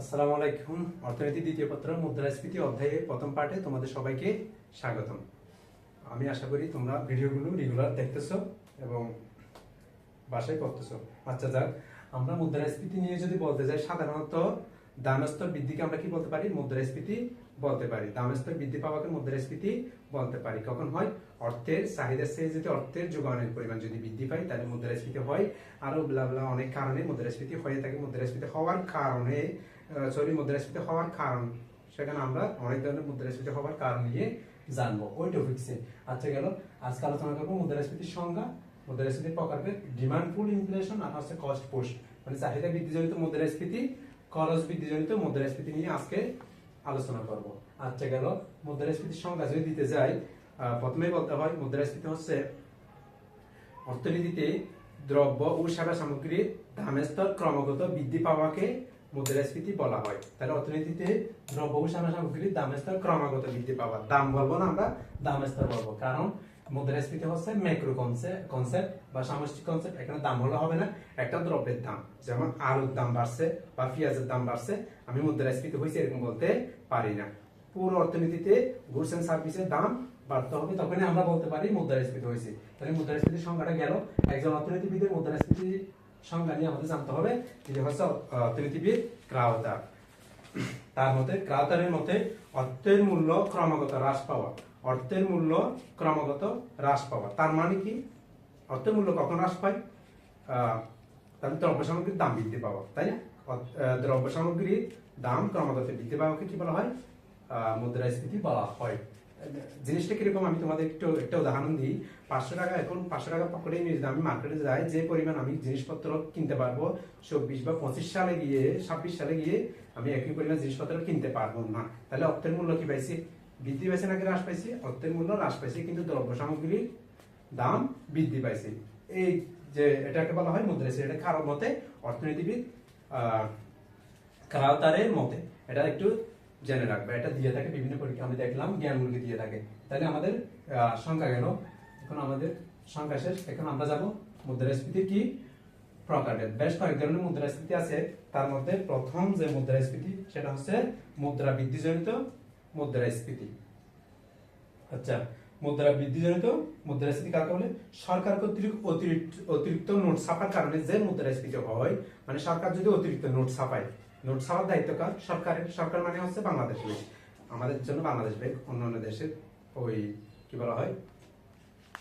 আসসালামু আলাইকুম। অর্থনীতি দ্বিতীয় পত্র, মুদ্রাস্ফীতি অধ্যায়ে প্রথম পাঠে তোমাদের সবাইকে স্বাগতম। আমি আশা করি তোমরা ভিডিওগুলো রেগুলার দেখতেছো এবং বাসায় করতেছো আচ্ছা যাক, আমরা মুদ্রাস্ফীতি নিয়ে যদি বলতে যাই, সাধারণত দামস্তর বৃদ্ধিকে আমরা কি বলতে পারি? মুদ্রাস্ফীতি বলতে পারি। দামস্তর বৃদ্ধি পাওয়াকে মুদ্রাস্ফীতি বলতে পারি। কখন হয়? অর্থের চাহিদার চেয়ে যদি অর্থের যোগানের পরিমাণ যদি বৃদ্ধি পায়, তাহলে মুদ্রাস্ফীতি হয়। আরও বলা অনেক কারণে মুদ্রাস্ফীতি হয়ে থাকে। মুদ্রাস্ফীতি হওয়ার কারণে সরি মুদ্রাস্ফীতি হওয়ার কারণ, সেখানে আমরা অনেক ধরনের মুদ্রাস্ফীতি হওয়ার কারণ নিয়ে জানব। ওই টপিক্সে আচ্ছা গেল। আজকে আলোচনা করব মুদ্রাস্ফীতির সংজ্ঞা, মুদ্রাস্ফীতির প্রকারভেদ ডিমান্ড পুল ইনফ্লেশন আর হচ্ছে কস্ট পোস্ট মানে চাহিদা বৃদ্ধিজনিত মুদ্রাস্ফীতি, খরচ বৃদ্ধিজনিত মুদ্রাস্ফীতি নিয়ে আজকে আলোচনা করব। আচ্ছা গেল। মুদ্রাস্ফীতির সংজ্ঞা যদি দিতে যাই প্রথমেই বলতে হয়, মুদ্রাস্ফীতি হচ্ছে অর্থনীতিতে দ্রব্য ও সেবা সামগ্রীর দামের স্তর ক্রমাগত বৃদ্ধি পাওয়াকে মুদ্রাস্ফীতি বলা হয়। তাহলে অর্থনীতিতে দ্রব্য ও সেবা সামগ্রীর দামের স্তর ক্রমাগত বৃদ্ধি পাওয়া দাম বলব না আমরা দামের স্তর বলব। কারণ মুদ্রাস্ফীতি হচ্ছে ম্যাক্রো কনসেপ্ট বা সামষ্টিক কনসেপ্ট এখানে দাম হলে হবে না, একটা দ্রব্যের দাম। যেমন আলুর দাম বাড়ছে বা পেঁয়াজের দাম বাড়ছে, আমি মুদ্রাস্ফীতি হয়েছে এরকম বলতে পারি না। পুরো অর্থনীতিতে গুডস এন্ড সার্ভিসের দাম বাড়তে হবে। তখনই আমরা বলতে পারি মুদ্রাস্ফীতি হয়েছে। তাহলে মুদ্রাস্ফীতির সংখ্যাটা গেল। একজন অর্থনীতিবিদের মুদ্রাস্ফীতির সংজ্ঞা নিয়ে আমাদের জানতে হবে যে হচ্ছে অর্থনীতিবিদ ক্রাউদার তার মতে ক্রাউদারের মতে, অর্থের মূল্য ক্রমাগত হ্রাস পাওয়া। অর্থের মূল্য ক্রমাগত হ্রাস পাওয়া। তার মানে কি? অর্থের মূল্য কখন হ্রাস পায়? তাহলে দ্রব্য সামগ্রীর দাম বৃদ্ধি পাওয়া, তাই না? দ্রব্য সামগ্রীর দাম ক্রমাগত বৃদ্ধি পাওয়াকে কি বলা হয়? মুদ্রাস্ফীতি বলা হয়। জিনিসটা কীরকম আমি তোমাদের একটু একটা উদাহরণ দিই। পাঁচশো টাকা এখন পাঁচশো টাকা পকেটে নিয়ে যদি আমি মার্কেটে যাই যে পরিমাণ আমি জিনিসপত্র কিনতে পারব চব্বিশ বা পঁচিশ সালে গিয়ে ছাব্বিশ সালে গিয়ে আমি একই পরিমাণ জিনিসপত্র কিনতে পারব না। তাহলে অর্থের মূল্য কি পাইছি? বৃদ্ধি পাইছে নাকি হ্রাস পাইছি? অর্থের মূল্য হ্রাস পাইছে কিন্তু দ্রব্য সামগ্রীর দাম বৃদ্ধি পাইছে। এই যে এটাকে বলা হয় মুদ্রাস্ফীতি এটা কারোর মতে? অর্থনীতিবিদ আহ, কারাওতারের মতে। এটা একটু জেনে রাখবে। এটা দিয়ে থাকে বিভিন্ন পরীক্ষা। আমি দেখলাম জ্ঞানমূলকে দিয়ে থাকে। তাহলে আমাদের সংখ্যা গেল। এখন আমাদের সংখ্যা শেষ। এখন আমরা যাব মুদ্রাস্ফীতি কি প্রকারের। বেশ কয়েক ধরনের মুদ্রাস্ফীতি আছে। তার মধ্যে প্রথম যে মুদ্রাস্ফীতি, সেটা হচ্ছে মুদ্রা বৃদ্ধিজনিত মুদ্রাস্ফীতি। আচ্ছা মুদ্রা বৃদ্ধিজনিত মুদ্রাস্ফীতি কাকে বলে? সরকার কর্তৃক অতিরিক্ত অতিরিক্ত নোট ছাপার কারণে যে মুদ্রাস্ফীতি হয় মানে সরকার যদি অতিরিক্ত নোট ছাপায় নোট ছাপার দায়িত্ব কার? সরকারের। সরকার মানে হচ্ছে বাংলাদেশ ব্যাংক। আমাদের জন্য বাংলাদেশ ব্যাংক, অন্যান্য দেশের ওই কি বলা হয়?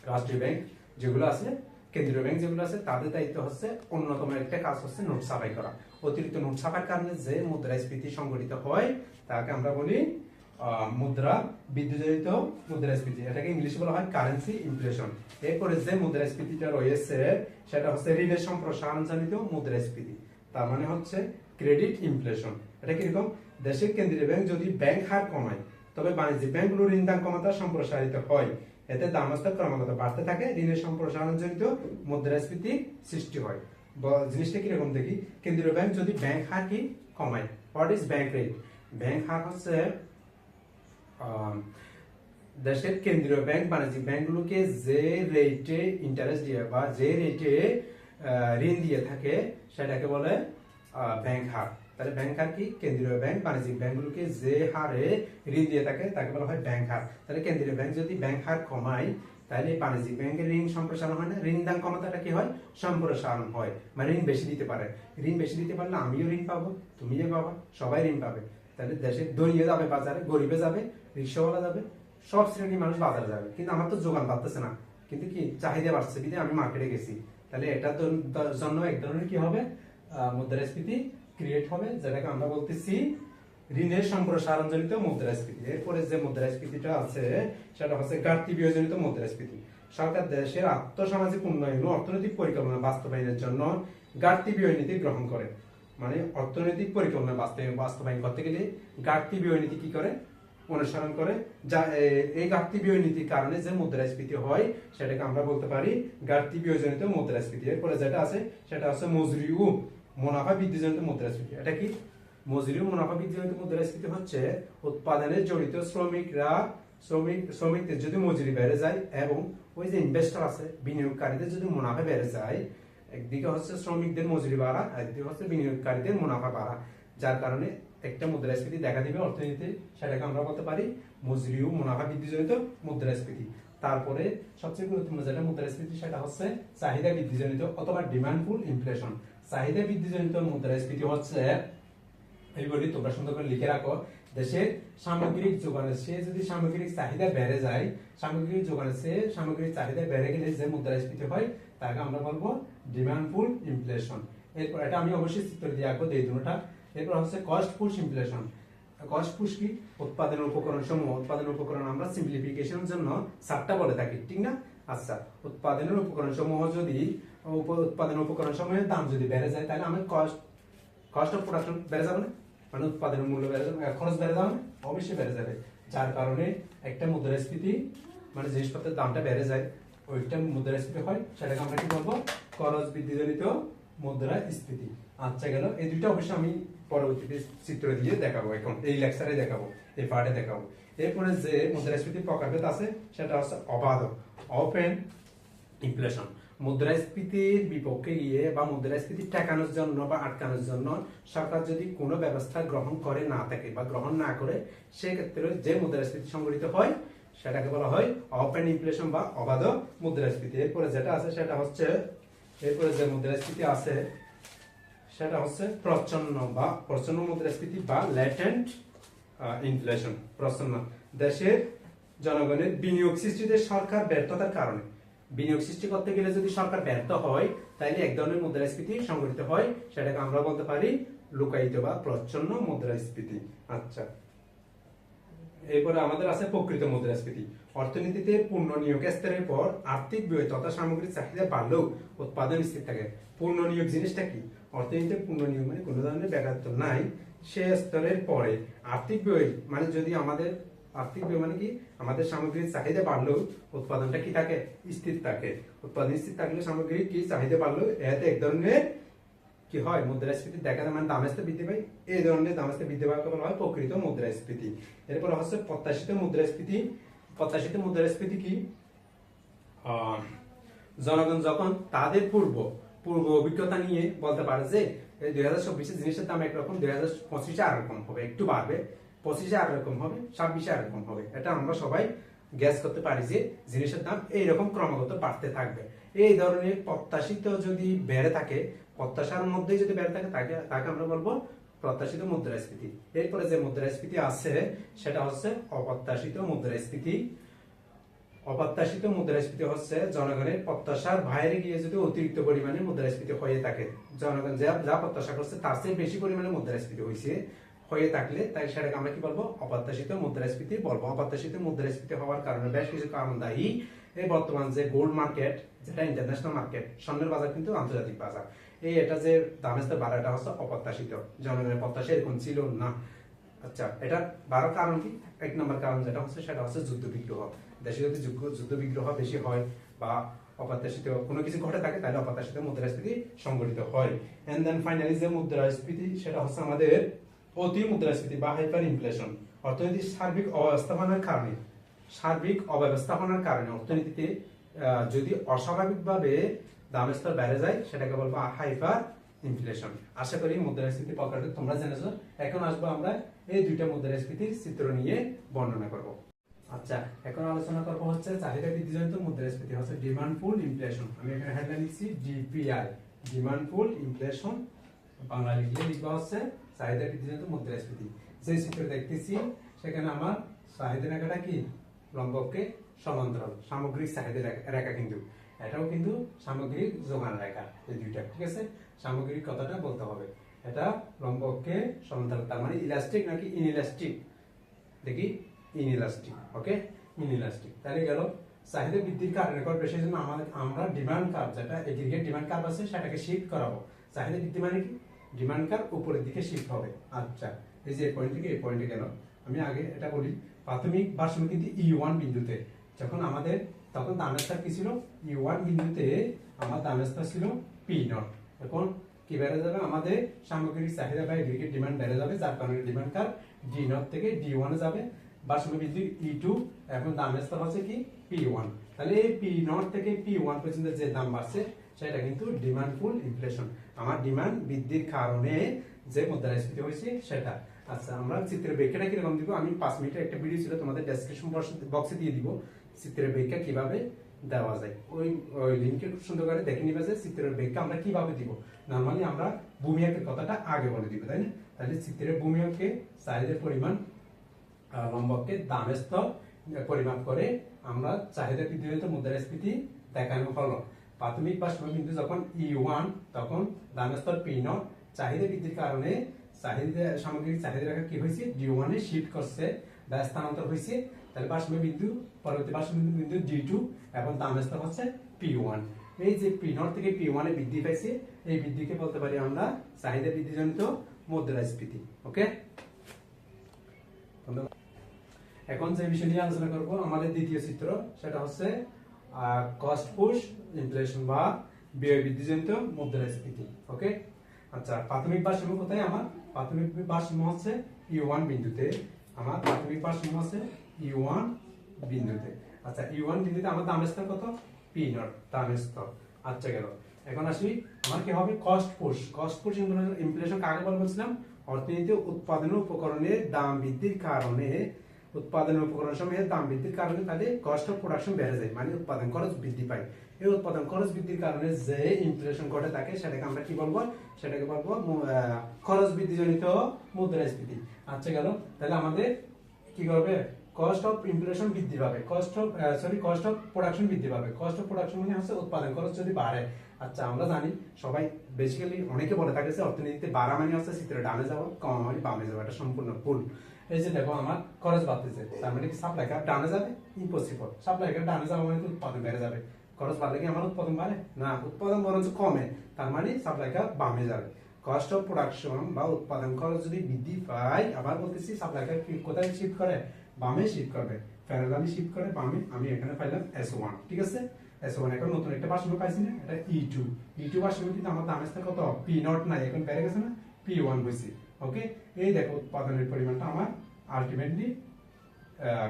রাষ্ট্রীয় ব্যাংক যেগুলো আছে, কেন্দ্রীয় ব্যাংক যেগুলো আছে, তাদের দায়িত্ব হচ্ছে অন্যতম একটা কাজ হচ্ছে নোট ছাপাই করা। অতিরিক্ত নোট ছাপার কারণে যে মুদ্রাস্ফীতি সংঘটিত হয়, তাকে আমরা বলি মুদ্রা বিদ্যুৎজনিত মুদ্রাস্ফীতি। এটাকে ইংলিশে বলা হয় কারেন্সি ইনফ্লেশন এরপরে যে মুদ্রাস্ফীতিটা রয়েছে, সেটা হচ্ছে ঋণের সম্প্রসারণজনিত মুদ্রাস্ফীতি। তার মানে হচ্ছে ক্রেডিট ইনফ্লেশন এটা কীরকম? দেশের কেন্দ্রীয় ব্যাংক যদি ব্যাংক হার কমায়, তবে বাণিজ্যিক ব্যাংকগুলোর ঋণ দাম কমাতা সম্প্রসারিত হয়। এতে দামস্তর ক্রমাগত বাড়তে থাকে, ঋণের সম্প্রসারণজনিত মুদ্রাস্ফীতি সৃষ্টি হয়। জিনিসটা কীরকম দেখি? কেন্দ্রীয় ব্যাংক যদি ব্যাংক হার কি? কমায়। What is bank rate bank হার হচ্ছে দেশের কেন্দ্রীয় ব্যাংক বাণিজ্যিক ব্যাংকগুলোকে যে রেটে ইন্টারেস্ট দিয়ে বা যে রেটে ঋণ দিয়ে থাকে, সেটাকে বলে ব্যাংক হার। তাহলে ব্যাংক হার কি? কেন্দ্রীয় ব্যাংক বাণিজ্যিক ব্যাংকগুলোকে যে হারে ঋণ দিয়ে থাকে, তাকে বলা হয় ব্যাংক হার। তাহলে কেন্দ্রীয় ব্যাংক যদি ব্যাংক হার কমায়, তাহলে বাণিজ্যিক ব্যাংকের ঋণ সম্প্রসারণ হয় না। ঋণ দান কমাতাটা কি হয়? সম্প্রসারণ হয়। মানে ঋণ বেশি দিতে পারে। ঋণ বেশি দিতে পারলে আমিও ঋণ পাবো, তুমিও পাবা, সবাই ঋণ পাবে। তাহলে দেশে ধনীয় যাবে, বাজারে গরিবে যাবে, রিক্সাওয়ালা যাবে, সব শ্রেণির মানুষ বাজারে যাবে। কিন্তু আমার তো যোগান পাচ্ছে না। কিন্তু কি, চাহিদা বাড়ছে। বিধে আমি মার্কেটে গেছি। তাহলে এটার জন- জন্য এক ধরনের কি হবে? মুদ্রাস্ফীতি ক্রিয়েট হবে, যেটাকে আমরা বলতেছি ঋণের সম্প্রসারণজনিত মুদ্রাস্ফীতি। এরপরে যে মুদ্রাস্ফীতিটা আছে, সেটা হচ্ছে ঘাটতি বিয়োজনিত মুদ্রাস্ফীতি। সরকার দেশের আর্থসামাজিক উন্নয়ন অর্থনৈতিক পরিকল্পনা বাস্তবায়নের জন্য ঘাটতি ব্যয় নীতি গ্রহণ করে। মানে অর্থনৈতিক পরিকল্পনা বাস্তবায়ন বাস্তবায়ন করতে গেলে ঘাটতি ব্যয় নীতি কি করে? অনুসরণ করে। যা এই ঘাটতি ব্যয় নীতির কারণে যে মুদ্রাস্ফীতি হয়, সেটাকে আমরা বলতে পারি ঘাটতি ব্যয়জনিত মুদ্রাস্ফীতি। এরপরে যেটা আছে, সেটা হচ্ছে মজুরি মুনাফা বৃদ্ধিজনিত মুদ্রাস্ফীতি। এটা কি? মজুরি মুনাফা বৃদ্ধিজনিত মুদ্রাস্ফীতি হচ্ছে উৎপাদনে জড়িত শ্রমিকরা, শ্রমিক, শ্রমিকদের যদি মজুরি বেড়ে যায় এবং ওই যে ইনভেস্টর আছে, বিনিয়োগকারীদের যদি মুনাফা বেড়ে যায়, একদিকে হচ্ছে শ্রমিকদের মজুরি বাড়া, একদিকে হচ্ছে বিনিয়োগকারীদের মুনাফা বাড়া। যার কারণে একটা মুদ্রাস্ফীতি দেখা দিবে অর্থনীতিতে, সেটাকে আমরা বলতে পারি মজুরি ও মুনাফা বৃদ্ধিজনিত মুদ্রাস্ফীতি। তারপরে সবচেয়ে গুরুত্বপূর্ণ যেটা মুদ্রাস্ফীতি, সেটা হচ্ছে চাহিদা বৃদ্ধিজনিত অথবা ডিমান্ডফুল ইনফ্লেশন চাহিদা বৃদ্ধিজনিত মুদ্রাস্ফীতি হচ্ছে। এইগুলি তোমরা সুন্দর করে লিখে রাখো, দেশের সামগ্রিক যোগানের সে যদি সামগ্রিক চাহিদা বেড়ে যায়, সামগ্রিক যোগানের সে সামগ্রিক চাহিদা বেড়ে গেলে যে মুদ্রাস্ফীতি হয়, তাকে আমরা বলব ডিমান্ডফুল ইনফ্লেশন এরপর এটা আমি অবশ্যই চিত্র দিয়ে রাখব এই দুটোটা এরপর হচ্ছে cost push inflation cost push কি? উৎপাদনের উপকরণ সমূহ, উৎপাদনের উপকরণ আমরা সিম্পলিফিকেশনের জন্য সাতটা বলে থাকি, ঠিক না? আচ্ছা উৎপাদনের উপকরণ সমূহ যদি উৎপাদনের উপকরণ সমূহের দাম যদি বেড়ে যায়, তাহলে আমার কস্ট কস্ট অফ প্রোডাকশন বেড়ে যাবে না? মানে উৎপাদনের মূল্য বেড়ে যাবে খরচ বেড়ে যাবে না? অবশ্যই বেড়ে যাবে। যার কারণে একটা মুদ্রাস্ফীতি মানে জিনিসপত্রের দামটা বেড়ে যায়। ওইটা মুদ্রাস্ফীতি হয়, সেটাকে আমরা কি বলব? খরচ বৃদ্ধিজনিত মুদ্রাস্ফীতি। আচ্ছা গেল। এই দুইটা অবশ্যই আমি পরবর্তীতে চিত্র দিয়ে দেখাবো এখন। এই লেকচারে দেখাবো, এই পার্টে দেখাবো। এরপরে যে মুদ্রাস্ফীতি প্রকারভেদ আছে, সেটা হচ্ছে অবাধ ওপেন ইনফ্লেশন মুদ্রাস্ফীতির বিপক্ষে গিয়ে বা মুদ্রাস্ফীতি ঠেকানোর জন্য বা আটকানোর জন্য সরকার যদি কোনো ব্যবস্থা গ্রহণ করে না থাকে বা গ্রহণ না করে, সেক্ষেত্রে যে মুদ্রাস্ফীতি সংগঠিত হয়, সেটাকে বলা হয় ওপেন ইনফ্লেশন বা অবাধ মুদ্রাস্ফীতি। এরপরে যেটা আছে সেটা হচ্ছে, এরপরে যে মুদ্রাস্ফীতি আছে, সেটা হচ্ছে প্রচ্ছন্ন বা প্রচ্ছন্ন মুদ্রাস্ফীতি বা ল্যাটেন্ট ইনফ্লেশন প্রচ্ছন্ন। দেশের জনগণের বিনিয়োগ সৃষ্টিতে সরকার ব্যর্থতার কারণে বিনিয়োগ সৃষ্টি করতে গেলে যদি সরকার ব্যর্থ হয় তাহলে এক ধরনের মুদ্রাস্ফীতি সংঘটিত হয়। সেটাকে আমরা বলতে পারি লুকায়িত বা প্রচ্ছন্ন মুদ্রাস্ফীতি। আচ্ছা। এরপরে আমাদের আছে প্রকৃত মুদ্রাস্ফীতি। অর্থনীতিতে পূর্ণ নিয়োগ স্তরের পর আর্থিক ব্যয় তথা সামগ্রিক চাহিদা বাড়লেও উৎপাদন স্থির থাকে। পূর্ণ নিয়োগ জিনিসটা কি? অর্থনীতিতে পূর্ণ নিয়োগ মানে কোনো ধরনের বেকারত্ব নাই। সে স্তরের পরে আর্থিক ব্যয় মানে যদি আমাদের আর্থিক মানে কি? আমাদের সামগ্রিক চাহিদা বাড়লেও উৎপাদনটা কি থাকে? স্থির থাকে। উৎপাদন স্থির থাকলে সামগ্রিক কি চাহিদা বাড়লেও এতে এক ধরনের কি হয়? মুদ্রাস্ফীতি দেখা যায়। মানে দামেস্তে বৃদ্ধি পায়। এই ধরনের দামেস্তে বৃদ্ধি পাওয়াকে হয় প্রকৃত মুদ্রাস্ফীতি। এরপর হচ্ছে প্রত্যাশিত মুদ্রাস্ফীতি। প্রত্যাশিত মুদ্রাস্ফীতি কি? জনগণ যখন তাদের পূর্ব পূর্ব অভিজ্ঞতা নিয়ে বলতে পারে যে দুই হাজার চব্বিশে জিনিসের দাম একরকম, দুই হাজার পঁচিশে আর রকম হবে, একটু বাড়বে। পঁচিশে আর রকম হবে, ছাব্বিশে আর রকম হবে। এটা আমরা সবাই গ্যাস করতে পারি যে জিনিসের দাম এইরকম ক্রমাগত বাড়তে থাকবে। এই ধরনের প্রত্যাশিত যদি বেড়ে থাকে, প্রত্যাশার মধ্যে যদি বেড়ে থাকে, তাকে তাকে আমরা বলব প্রত্যাশিত মুদ্রাস্ফীতি। এরপরে যে মুদ্রাস্ফীতি আছে, সেটা হচ্ছে অপ্রত্যাশিত মুদ্রাস্ফীতি। অপ্রত্যাশিত মুদ্রাস্ফীতি হচ্ছে জনগণের প্রত্যাশার বাইরে গিয়ে যদি অতিরিক্ত পরিমাণে মুদ্রাস্ফীতি হয়ে থাকে, জনগণ যা যা প্রত্যাশা করছে, তার চেয়ে বেশি পরিমাণে মুদ্রাস্ফীতি হয়েছে। হয়ে থাকলে তাই সেটাকে আমরা কি বলব? অপ্রত্যাশিত মুদ্রাস্ফীতি বলব। অপ্রত্যাশিত মুদ্রাস্ফীতি হওয়ার কারণে বেশ কিছু কারণ দায়ী এই বর্তমান যে গোল্ড মার্কেট যেটা ইন্টারন্যাশনাল মার্কেট স্বর্ণের বাজার কিন্তু আন্তর্জাতিক বাজার। এই এটা যে দামের যে বাড়াটা হচ্ছে অপ্রত্যাশিত। জনগণের প্রত্যাশা এরকম ছিল না। আচ্ছা এটা বারো কারণ কি? এক নম্বর কারণ যেটা হচ্ছে, সেটা হচ্ছে যুদ্ধ বিগ্রহ। দেশে যদি যুদ্ধ বিগ্রহ বেশি হয় বা অপ্রত্যাশিত কোনো কিছু ঘটে থাকে, তাহলে অপ্রত্যাশিত মুদ্রাস্ফীতি সংঘটিত হয়। এন্ড দেন ফাইনালি যে মুদ্রাস্ফীতি, সেটা হচ্ছে আমাদের অতি মুদ্রাস্ফীতি বা হাইপার ইনফ্লেশন অর্থনীতির সার্বিক অব্যবস্থাপনার কারণে। সার্বিক অব্যবস্থাপনার কারণে অর্থনীতিতে যদি অস্বাভাবিকভাবে দামের স্তর বেড়ে যায়, সেটাকে বলব হাইপার ইনফ্লেশন আশা করি মুদ্রাস্ফীতি প্রকারটা তোমরা জেনেছো। এখন আসব আমরা এই দুইটা মুদ্রাস্ফীতির চিত্র নিয়ে বর্ণনা করব। আচ্ছা এখন আলোচনা করব হচ্ছে চাহিদা বৃদ্ধিজনিত মুদ্রাস্ফীতি, হচ্ছে ডিমান্ড পুল ইনফ্লেশন আমি এখানে হেডলাইন লিখছি DPI demand pull inflation Bangla লিখলে লিখবা হচ্ছে চাহিদা বৃদ্ধিজনিত মুদ্রাস্ফীতি। যে চিত্র দেখতেছি, সেখানে আমার চাহিদা রেখাটা কি? লম্বককে সমান্তরাল, সামগ্রিক চাহিদা রেখা- কিন্তু। এটাও কিন্তু সামগ্রিক যোগান রেখা, এই দুইটা, ঠিক আছে? সামগ্রিক কথাটা বলতে হবে। এটা লম্বককে সমান্তরাল, তার মানে ইলাস্টিক নাকি ইনইলাস্টিক দেখি ইনইলাস্টিক ওকে ইনইলাস্টিক তাহলে গেল, চাহিদা বৃদ্ধির কারণে করবে সেই জন্য আমাদের আমরা ডিমান্ড কার্ভ যেটা এগ্রিগেট ডিমান্ড কার্ভ আছে, সেটাকে শিফট করাবো। চাহিদা বৃদ্ধি মানে কি? ডিমান্ড কার্ভ উপরের দিকে শিফট হবে। আচ্ছা এই যে এই পয়েন্ট থেকে এই পয়েন্টে গেল। আমি আগে এটা বলি, প্রাথমিক ভারসাম্য কিন্তু ই ওয়ান বিন্দুতে। যখন আমাদের, তখন দামের স্তর কি ছিল? ই ওয়ান বিন্দুতে আমার দামের স্তর ছিল পি নট এখন কি বেড়ে যাবে? আমাদের সামগ্রিক চাহিদা বা এগ্রিগেট ডিমান্ড বেড়ে যাবে, যার কারণে ডিমান্ড কার ডি নট থেকে ডি ওয়ানে যাবে। ভারসাম্য বৃদ্ধি ই টু এখন দামের স্তর হচ্ছে কি? পি ওয়ান তাহলে এই পি নট থেকে পি ওয়ান পর্যন্ত যে দাম বাড়ছে সেটা কিন্তু ডিমান্ড ফুল ইনফ্লেশন আমার ডিমান্ড বৃদ্ধির কারণে যে মুদ্রাস্ফীতি হয়েছে, সেটা। আচ্ছা আমরা চিত্রের ব্যাখ্যাটা কীরকম দিব? আমি পাঁচ মিনিটের একটা ভিডিও ছিল, তোমাদের ডেসক্রিপশন বক্সে দিয়ে দিব। চিত্রের ব্যাখ্যা কীভাবে দেওয়া যায়। ওই ওই লিঙ্কে খুব সুন্দর করে দেখে নিবে যে চিত্রের ব্যাখ্যা আমরা কীভাবে দিব। নর্মালি আমরা ভূমিয়াকের কথাটা আগে বলে দিব, তাই না? তাহলে চিত্রের ভূমিয়াকে সাইজের পরিমাণ লম্বককে দামের স্তর পরিমাপ করে আমরা চাহিদা বৃদ্ধিজনিত মুদ্রাস্ফীতি দেখানো হলো। প্রাথমিক বা বিন্দু যখন ই ওয়ান তখন দামের স্তর পি নট চাহিদা বৃদ্ধির কারণে চাহিদা সামগ্রিক চাহিদা রেখা কি হয়েছে? ডি ওয়ানে শিফট করছে, বা স্থানান্তর হয়েছে। তাহলে বাষ্প বিন্দু, পরবর্তী বাষ্প বিন্দু ডি টু এবং দামের স্তর হচ্ছে পি ওয়ান এই যে পি নট থেকে পি ওয়ানে বৃদ্ধি পাইছে, এই বৃদ্ধিকে বলতে পারি আমরা চাহিদা বৃদ্ধিজনিত মুদ্রাস্ফীতি ওকে? এখন যে বিষয় নিয়ে আলোচনা করব, আমাদের দ্বিতীয় চিত্র, সেটা হচ্ছে কস্ট পুশ ইনফ্লেশন বা ব্যয় বৃদ্ধিজনিত মুদ্রাস্ফীতি ওকে আচ্ছা প্রাথমিক ভারসাম্য কোথায় আমার? প্রাথমিক ভারসাম্য হচ্ছে ই ওয়ান বিন্দুতে। আমার প্রাথমিক ভারসাম্য হচ্ছে ইউ ওয়ান বিন্দুতে। আচ্ছা ইউ ওয়ান বিন্দুতে আমার দামের স্তর কত? পি নট দামের স্তর। আচ্ছা গেল। এখন আসি, আমার কি হবে? Cost push cost push inflation কাকে বলে বলছিলাম? অর্থনীতি উৎপাদন উপকরণের দাম বৃদ্ধির কারণে উৎপাদন উপকরণ সময়ের দাম বৃদ্ধির কারণে তাদের কস্ট অফ প্রোডাকশন বেড়ে যায় মানে উৎপাদন খরচ বৃদ্ধি পায়। এই উৎপাদন খরচ বৃদ্ধির কারণে যে ইনফ্লেশন ঘটে থাকে সেটাকে আমরা কি বলব? সেটাকে বলব খরচ বৃদ্ধিজনিত মুদ্রাস্ফীতি। আচ্ছা গেল। তাহলে আমাদের কি করবে? কস্ট অফ ইনফ্লেশন বৃদ্ধি পাবে। Cost of sorry cost of production বৃদ্ধি পাবে। কস্ট অফ প্রোডাকশন মানে হচ্ছে উৎপাদন খরচ যদি বাড়ে। আচ্ছা আমরা জানি সবাই বেসিক্যালি অনেকে বলে থাকে যে অর্থনীতিতে বাড়া মানে হচ্ছে চিত্রে ডানে যাওয়া, কম মানে বামে যাওয়া, এটা সম্পূর্ণ ভুল। এই যে দেখো আমার খরচ বাড়তেছে, তার মানে কি সাপ্লাই ডানে যাবে ইম্পসিবল সাপ্লাই কার ডানে যাওয়া মানে উৎপাদন বেড়ে যাবে। খরচ বাড়লে কি আমার উৎপাদন বাড়ে? না, উৎপাদন বরঞ্চ কমে, তার মানে সাপ্লাই কার বামে যাবে। কস্ট অফ প্রোডাকশন বা উৎপাদন খরচ যদি বৃদ্ধি পায়, আবার বলতেছি সাপ্লাই কার কোথায় শিফট করে? বামে শিফট করবে। প্যারালালি শিফট করে বামে, আমি এখানে পাইলাম এস ওয়ান ঠিক আছে? এস ওয়ান এখন নতুন একটা ভাষণ পাইছি না, এটা ই টু ই টু ভাষণ কিন্তু আমার দামের সাথে কত? পি নট নাই, এখন বেড়ে গেছে না? পি ওয়ান হয়েছে ওকে এই দেখো, উৎপাদনের পরিমাণটা আমার আলটিমেটলি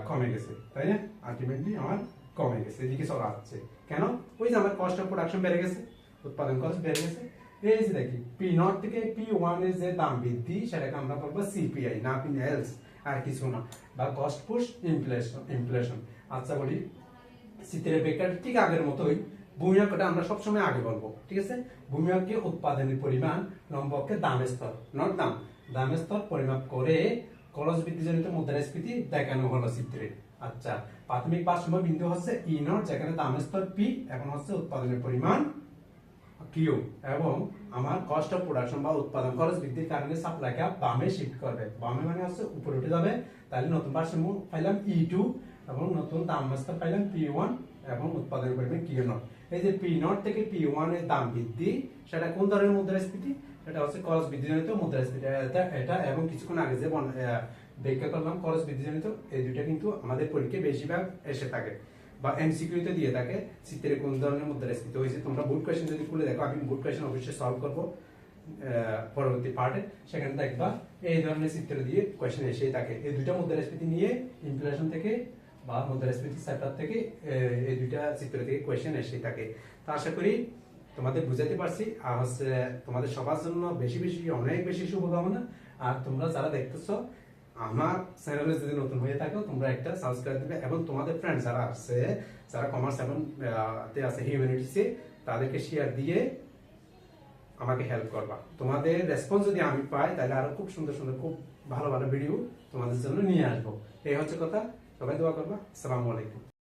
কমে গেছে, তাই না? আলটিমেটলি আমার কমে গেছে, এদিকে চলা যাচ্ছে কেন? ওই যে আমার কস্ট অফ প্রোডাকশন বেড়ে গেছে, উৎপাদন খরচ বেড়ে গেছে। এই যে দেখি পি নট থেকে পি ওয়ানের যে দাম বৃদ্ধি, সেটাকে আমরা বলব সিপিআই না পিন এলস আর কিছু না। বা কস্ট পুশ ইনফ্লেশন ইনফ্লেশন আচ্ছা বলি, শীতের বেকার ঠিক আগের মতোই ভূমিয়কটা আমরা সবসময় আগে বলব, ঠিক আছে? ভূমিয়ককে উৎপাদনের পরিমাণ নম্বরকে দামের স্তর নট দাম। দামের স্তর পরিমাপ করে খরচ বৃদ্ধিজনিত মুদ্রাস্ফীতি দেখানো হলো চিত্রে আচ্ছা প্রাথমিক ভারসাম্য বিন্দু হচ্ছে ই নট যেখানে দামের স্তর পি এখন হচ্ছে উৎপাদনের পরিমাণ কিউ এবং আমার কস্ট অফ প্রোডাকশন বা উৎপাদন খরচ বৃদ্ধির কারণে সাপ্লাই কা বামে শিফট করবে। বামে মানে হচ্ছে উপরে উঠে যাবে। তাহলে নতুন ভারসাম্য পাইলাম ই টু এবং নতুন দাম মাস্টার পাইলাম পি ওয়ান এবং উৎপাদনের পরিমাণ কিউ নট এই যে পি নট থেকে পি ওয়ানের দাম বৃদ্ধি, সেটা কোন ধরনের মুদ্রাস্ফীতি সেটা হচ্ছে খরচ বৃদ্ধিজনিত মুদ্রাস্ফীতি। এটা এটা এবং কিছুক্ষণ আগে যে ব্যাখ্যা করলাম, খরচ বৃদ্ধিজনিত, এই দুইটা কিন্তু আমাদের পরীক্ষায় বেশিরভাগ এসে থাকে বা এমসিকিউতে দিয়ে থাকে। চিত্রে কোন ধরনের মুদ্রাস্ফীতি হয়েছে, তোমরা বুট কোয়েশ্চেন যদি খুলে দেখো, আমি বুট কোয়েশ্চেন অবশ্যই সলভ করব পরবর্তী পার্টে সেখানে দেখবা এই ধরনের চিত্র দিয়ে কোয়েশ্চেন এসেই থাকে। এই দুইটা মুদ্রাস্ফীতি নিয়ে ইনফ্লেশন থেকে বা মুদ্রাস্ফীতি চ্যাপ্টার থেকে এই দুইটা চিত্র থেকে কোয়েশ্চেন এসেই থাকে। তো আশা করি তোমাদের বুঝাতে পারছি। আর হচ্ছে তোমাদের সবার জন্য বেশি বেশি, অনেক বেশি শুভকামনা। আর তোমরা যারা দেখতেছো, আমার চ্যানেলে যদি নতুন হয়ে থাকো, তোমরা একটা সাবস্ক্রাইব দিবে। এবং তোমাদের ফ্রেন্ড যারা আছে, যারা কমার্স এবং আছে হিউম্যানিটিসে তাদেরকে শেয়ার দিয়ে আমাকে হেল্প করবা। তোমাদের রেসপন্স যদি আমি পাই, তাহলে আরও খুব সুন্দর সুন্দর, খুব ভালো ভালো ভিডিও তোমাদের জন্য নিয়ে আসব। এই হচ্ছে কথা। সবাই দোয়া করবা। আসসালামু আলাইকুম।